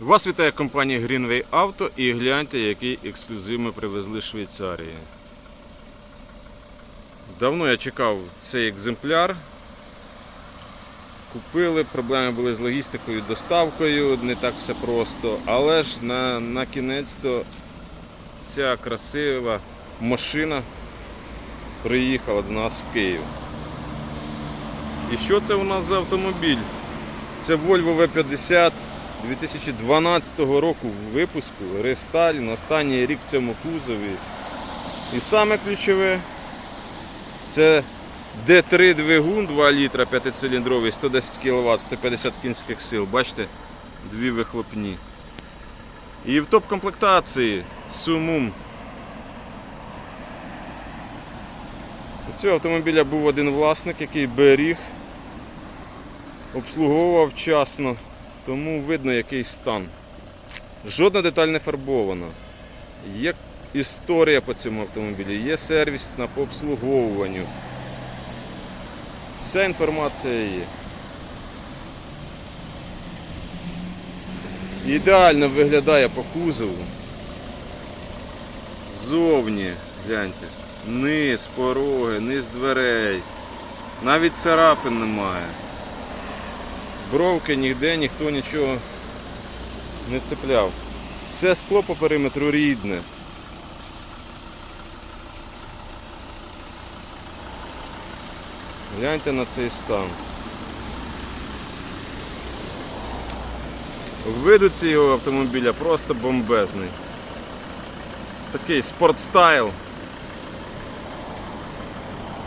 Вас вітає компанія Greenway Auto і гляньте, який ексклюзив ми привезли з Швейцарії. Давно я чекав цей екземпляр. Купили, проблеми були з логістикою, доставкою, не так все просто. Але ж на, на кінець то ця красива машина приїхала до нас в Київ. І що це у нас за автомобіль? Це Volvo V50 2012 року випуску, рестайлінг, останній рік в цьому кузові. І саме ключове це D3 двигун 2 літра 5-циліндровий, 110 кВт, 150 кінських сил. Бачите, дві вихлопні. І в топ-комплектації Sumum. У цього автомобіля був один власник, який беріг, обслуговував вчасно, тому видно який стан. Жодна деталь не фарбована. Є історія по цьому автомобілі, є сервіс на обслуговуванню. Вся інформація є. Ідеально виглядає по кузову. Ззовні, гляньте, низ, пороги, низ дверей. Навіть царапин немає. Бровки ніде ніхто нічого не цепляв. Все скло по периметру рідне. Гляньте на цей стан. Вид цього автомобіля просто бомбезний. Такий спортстайл.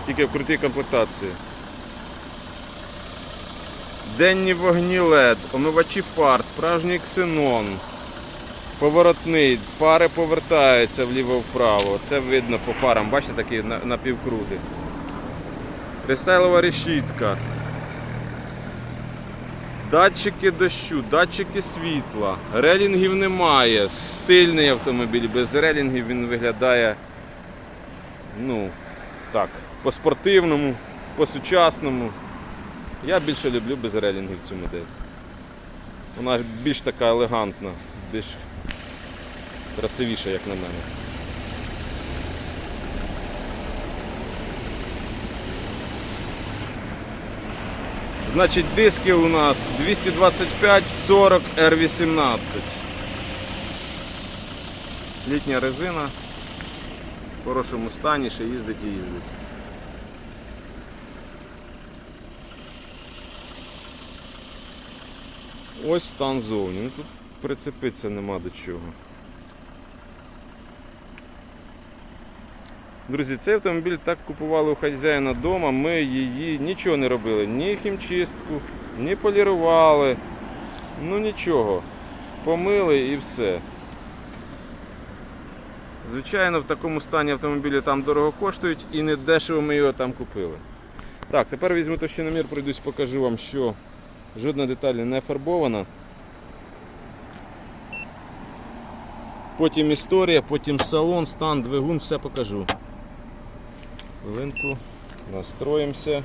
Тільки в крутій комплектації. Денні вогні LED, омивачі фар, справжній ксенон. Поворотний, фари повертаються вліво-вправо. Це видно по фарам, бачите, такі на- напівкрути. Рестайлова решітка. Датчики дощу, датчики світла. Релінгів немає. Стильний автомобіль. Без релінгів він виглядає. Ну, так, по-спортивному, по-сучасному. Я більше люблю без релінгів цю модель. Вона більш така елегантна, більш красивіша, як на мене. Значить, диски у нас 225 40 R18. Літня резина в хорошому стані, ще їздить і їздить. Ось стан зовні. Ну тут прицепитися нема до чого. Друзі, цей автомобіль так купували у хазяїна вдома, ми її нічого не робили, ні хімчистку, ні полірували, ну нічого. Помили і все. Звичайно, в такому стані автомобілі там дорого коштують і не дешево ми його там купили. Так, тепер візьму товщиномір, пройдусь, покажу вам, що жодна деталь не фарбована. Потім історія, потім салон, стан, двигун, все покажу. Хвилинку, настроїмося.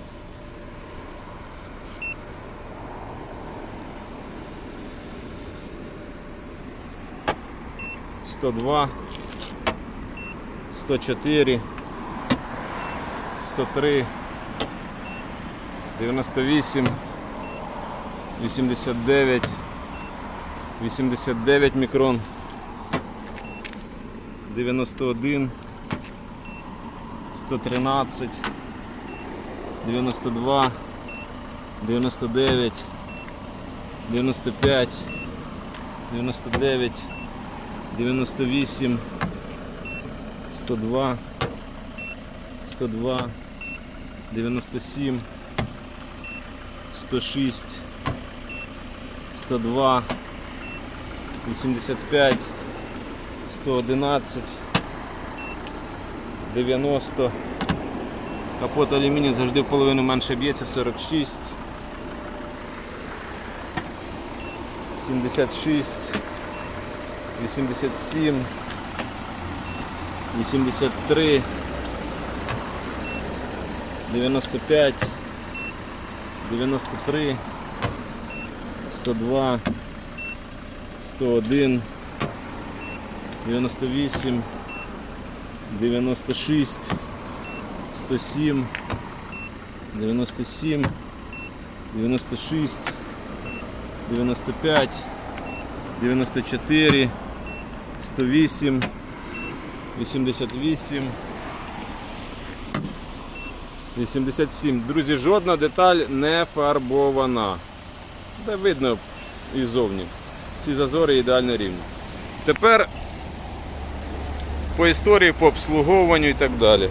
Сто два, сто чотири, сто три, дев'яносто вісім, вісімдесят дев'ять, вісімдесят дев'ять. Мікрон. 91, 113, 92, 99, 95, 99, 98, 102, 102, 97, 106, 102, 85, 111, 90. Капот алюміній завжди в половину менше б'ється, 46, 76, 87, 83, 95, 93, 102, 101, 98, 96, 107, 97, 96, 95, 94, 108, 88, 87. Друзі, жодна деталь не фарбована. Де видно і зовні. Ці зазори ідеально рівні. Тепер по історії, по обслуговуванню і так далі.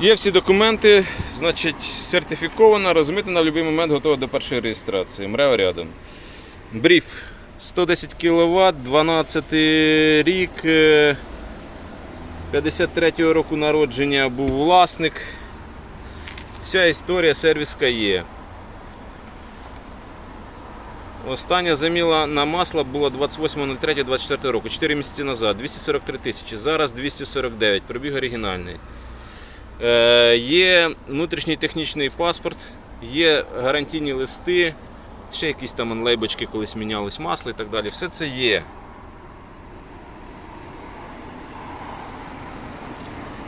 Є всі документи, значить, сертифікована, розмитнена в будь-який момент готова до першої реєстрації. МРЕО рядом. Бріф 110 кВт, 12 рік. е, 53-го року народження був власник. Вся історія сервіска є. Остання заміла на масло була 28.03.24 року, 4 місяці назад, 243 тисячі, зараз 249, пробіг оригінальний. Е, є внутрішній технічний паспорт, є гарантійні листи, ще якісь там онлейбочки, колись мінялось масло і так далі. Все це є.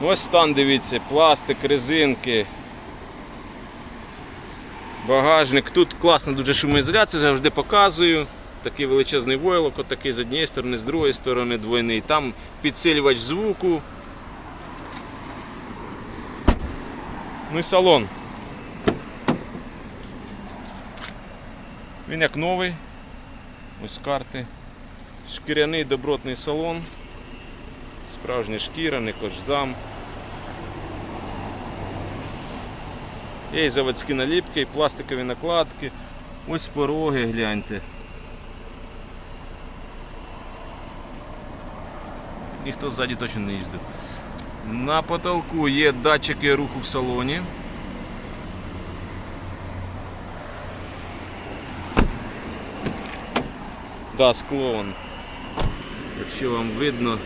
Ось стан, дивіться, пластик, резинки. Багажник. Тут класна дуже шумоізоляція, завжди показую. Такий величезний войлок, отакий з однієї сторони, з другої сторони двойний. Там підсилювач звуку. Ну і салон. Він як новий. Ось карти. Шкіряний добротний салон. Справжня шкіра, не кожзам. Є і заводські наліпки, і пластикові накладки. Ось пороги, гляньте. Ніхто ззаді точно не їздив. На потолку є датчики руху в салоні. Да, скло вон. Якщо вам видно,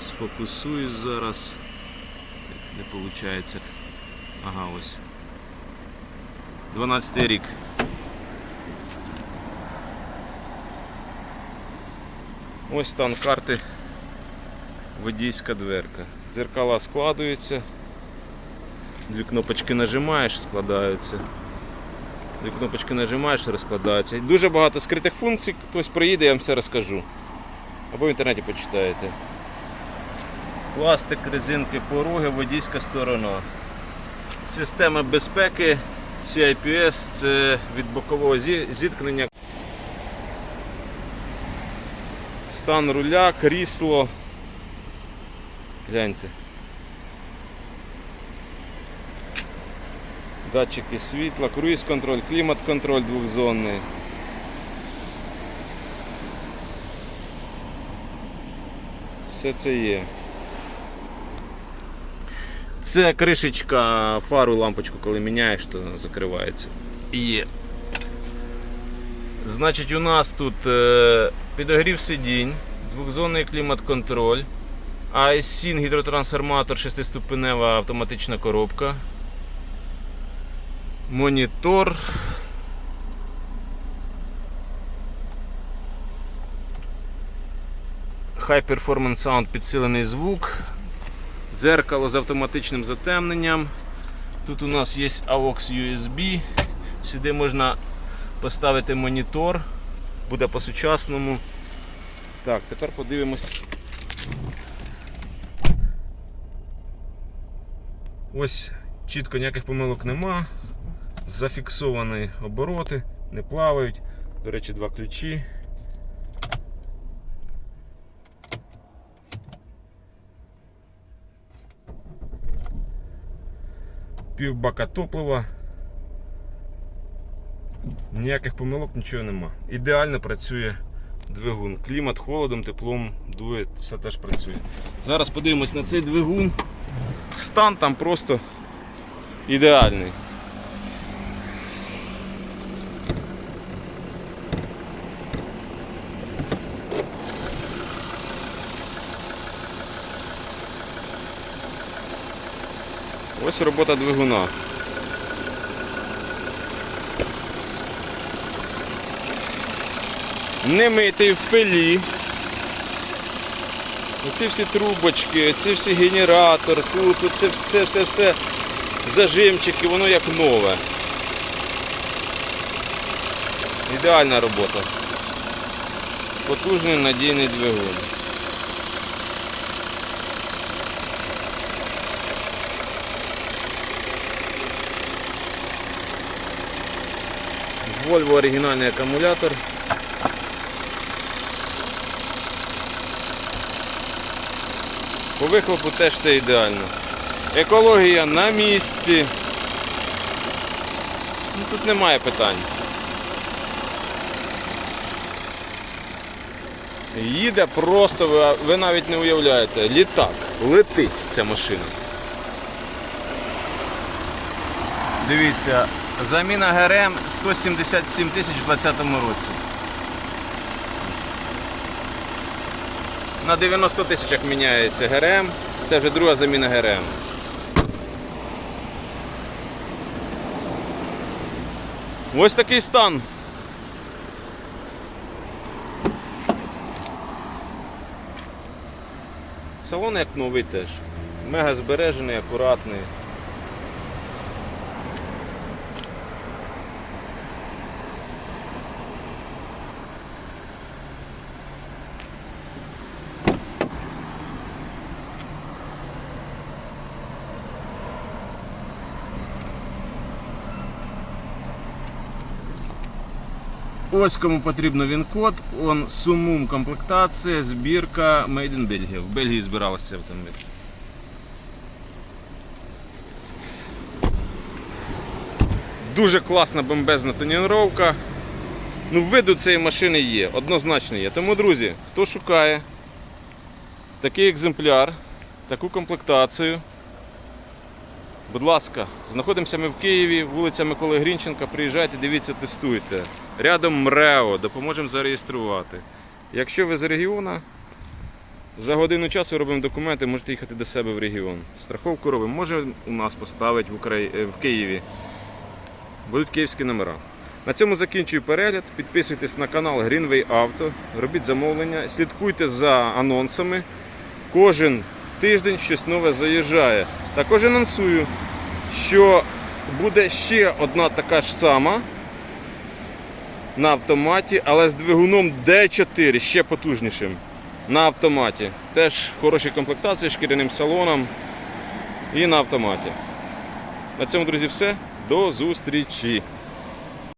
сфокусуюсь зараз. Не виходить. Ага, ось. 12 рік. Ось стан карти. Водійська дверка. Дзеркала складуються. Дві кнопочки нажимаєш, складаються. Дві кнопочки нажимаєш, розкладаються. Дуже багато скритих функцій. Хтось приїде, я вам все розкажу. Або в інтернеті почитаєте. Пластик, резинки, пороги, водійська сторона. Система безпеки CIPS це від бокового зіткнення. Стан руля, крісло. Гляньте. Датчики світла, круїз контроль, клімат контроль двохзонний. Все це є. Це кришечка фару лампочку, коли міняєш, то закривається. Є. Значить, у нас тут е, підогрів сидінь, двохзонний клімат-контроль, ISIN гідротрансформатор, 6-ступенева автоматична коробка. Монітор. High Performance Sound підсилений звук. Дзеркало з автоматичним затемненням. Тут у нас є AUX USB. Сюди можна поставити монітор. Буде по-сучасному. Так, тепер подивимось. Ось чітко ніяких помилок нема. Зафіксовані обороти, не плавають. До речі, два ключі. Півбака топлива. Ніяких помилок, нічого нема. Ідеально працює двигун. Клімат холодом, теплом дує, все теж працює. Зараз подивимось на цей двигун. Стан там просто ідеальний. Ось робота двигуна. не митий в пилі. Оці всі трубочки, оці всі генератор, тут, оце все, все, все зажимчики, воно як нове. Ідеальна робота. Потужний надійний двигун. Volvo оригінальний акумулятор. По вихлопу теж все ідеально. Екологія на місці. Ну, Тут немає питань. Їде просто, ви, ви навіть не уявляєте, літак, летить ця машина. Дивіться, заміна ГРМ 177 тисяч у 2020 році. На 90 тисячах міняється ГРМ, це вже друга заміна ГРМ. Ось такий стан. Салон як новий теж. Мега збережений, акуратний. Ось кому потрібно він-код, он сумум комплектація, збірка Made in Belgium. В Бельгії збиралася цей автомобіль. Дуже класна бомбезна тоніровка. Ну, виду цієї машини є, однозначно є. Тому, друзі, хто шукає такий екземпляр, таку комплектацію, будь ласка, знаходимося ми в Києві, вулиця Миколи Грінченка. Приїжджайте, дивіться, тестуйте. Рядом МРЕО, допоможемо зареєструвати. Якщо ви з регіону, за годину часу робимо документи, можете їхати до себе в регіон. Страховку робимо. Може у нас поставити в, Украї... е, в Києві. Будуть київські номера. На цьому закінчую перегляд. Підписуйтесь на канал Greenway Auto, робіть замовлення, слідкуйте за анонсами. Кожен тиждень щось нове заїжджає. Також анонсую, що буде ще одна така ж сама на автоматі, але з двигуном D4 ще потужнішим. На автоматі. Теж хороші комплектації, шкіряним салоном і на автоматі. На цьому, друзі, все. До зустрічі!